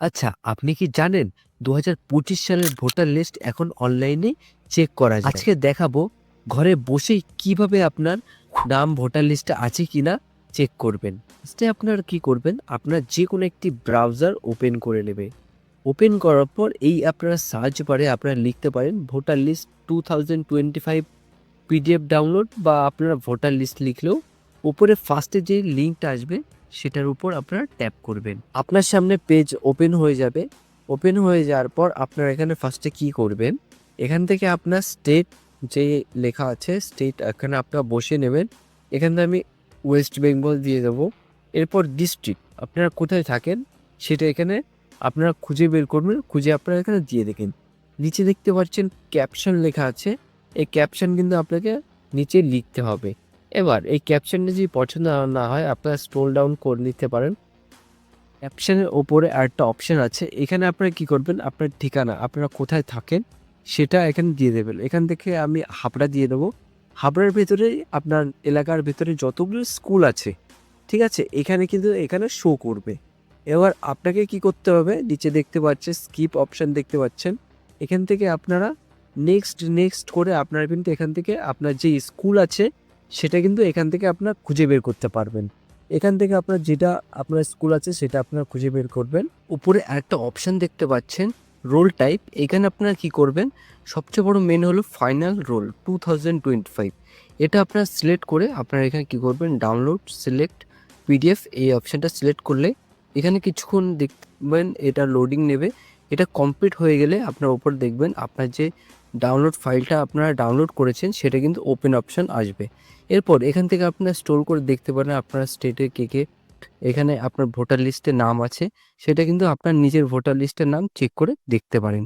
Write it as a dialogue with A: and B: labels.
A: আচ্ছা, আপনি কি জানেন ২০২৫ সালের ভোটার লিস্ট এখন অনলাইনে চেক করা যায়। আজকে দেখাবো ঘরে বসেই কীভাবে আপনার নাম ভোটার লিস্টে আছে কি না চেক করবেন। ফার্স্টে আপনারা কি করবেন? আপনার যে কোনো একটি ব্রাউজার ওপেন করে নেবে। ওপেন করার পর এই আপনারা সার্চ বারে আপনারা লিখতে পারেন ভোটার লিস্ট 2025 পিডিএফ ডাউনলোড বা আপনারা ভোটার লিস্ট লিখলেও উপরে ফার্স্টে যে লিঙ্কটা আসবে, সেটার উপর আপনারা ট্যাপ করবেন। আপনার সামনে পেজ ওপেন হয়ে যাবে। ওপেন হয়ে যাওয়ার পর আপনারা এখানে ফার্স্টে কি করবেন? এখান থেকে আপনার স্টেট যে লেখা আছে স্টেট এখানে আপনারা বসে নেবেন। এখান থেকে আমি ওয়েস্ট বেঙ্গল দিয়ে দেবো। এরপর ডিস্ট্রিক্ট আপনারা কোথায় থাকেন, সেটা এখানে আপনারা খুঁজে বের করবেন। খুঁজে আপনারা এখানে দিয়ে দেখেন। নিচে দেখতে পাচ্ছেন ক্যাপশন লেখা আছে। এই ক্যাপশন কিন্তু আপনাকে নিচে লিখতে হবে। এবার এই ক্যাপশনটা যদি পছন্দ না হয় আপনারা স্ক্রল ডাউন করে নিতে পারেন। ক্যাপশনের ওপরে আরেকটা অপশন আছে। এখানে আপনারা কি করবেন? আপনার ঠিকানা আপনারা কোথায় থাকেন সেটা এখানে দিয়ে দেবেন। এখান থেকে আমি হাবড়া দিয়ে দেবো। হাবড়ার ভেতরেই আপনার এলাকার ভেতরে যতগুলো স্কুল আছে, ঠিক আছে? এখানে কিন্তু এখানে শো করবে। এবার আপনাকে কি করতে হবে? নিচে দেখতে পাচ্ছেন স্কিপ অপশান দেখতে পাচ্ছেন। এখান থেকে আপনারা নেক্সট, নেক্সট করে আপনারা কিন্তু এখান থেকে আপনার যে স্কুল আছে সেটা কিন্তু এখান থেকে আপনারা খুঁজে বের করতে পারবেন। এখান থেকে আপনার যেটা আপনার স্কুল আছে সেটা আপনার খুঁজে বের করবেন। উপরে আরেকটা অপশন দেখতে পাচ্ছেন রোল টাইপ। এখানে আপনারা কি করবেন? সবচেয়ে বড় মেন হলো ফাইনাল রোল 2025 এটা আপনারা সিলেক্ট করে আপনারা এখানে কি করবেন? ডাউনলোড সিলেক্ট পিডিএফ এই অপশনটা সিলেক্ট করলে এখানে কিছুক্ষণ দেখবেন এটা লোডিং নেবে। এটা কমপ্লিট হয়ে গেলে আপনার উপরে দেখবেন আপনার যে ডাউনলোড ফাইলটা আপনারা ডাউনলোড করেছেন সেটা কিন্তু ওপেন অপশান আসবে। এরপর এখান থেকে আপনারা স্টোর করে দেখতে পারেন আপনার স্টেটে কে, কে এখানে আপনার ভোটার লিস্টে নাম আছে সেটা কিন্তু আপনার নিজের ভোটার লিস্টের নাম চেক করে দেখতে পারেন।